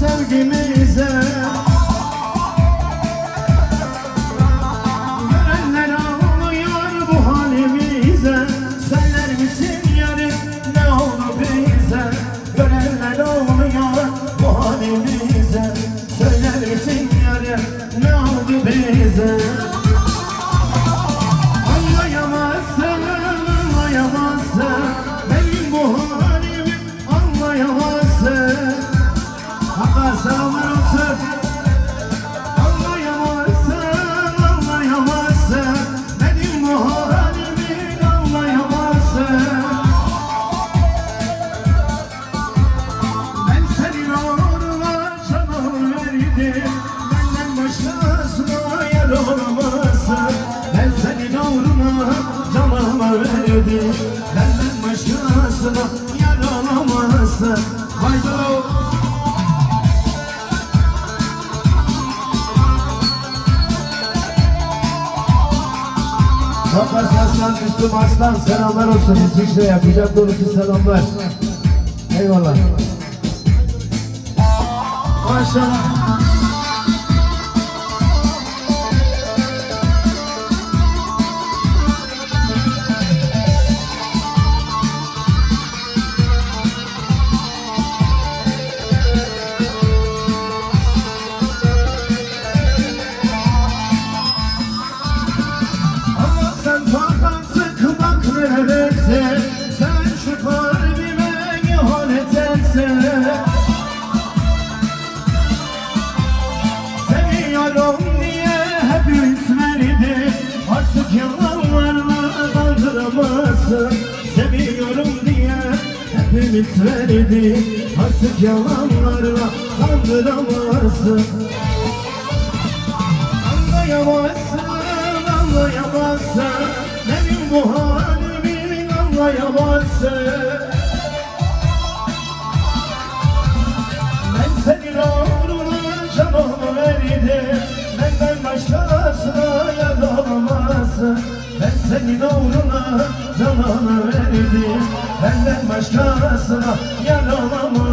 sevgimiz. Benden başkasına yar olamazsın Haydi Kapas Aslan, Müslüm Aslan. Selamlar olsun. İsviçre'ye kucak dolusu selamlar. Eyvallah. Maşallah hep ümit verdi Artık yalanlarla kandıramazsın Anlayamazsın, anlayamazsın. Benim bu halimi anlayamazsın. Ben senin uğruna canımı verdim. Benden başkasına yaralamazsın Ben senin uğruna canımı verdim. Benden başkasına yaralamazsın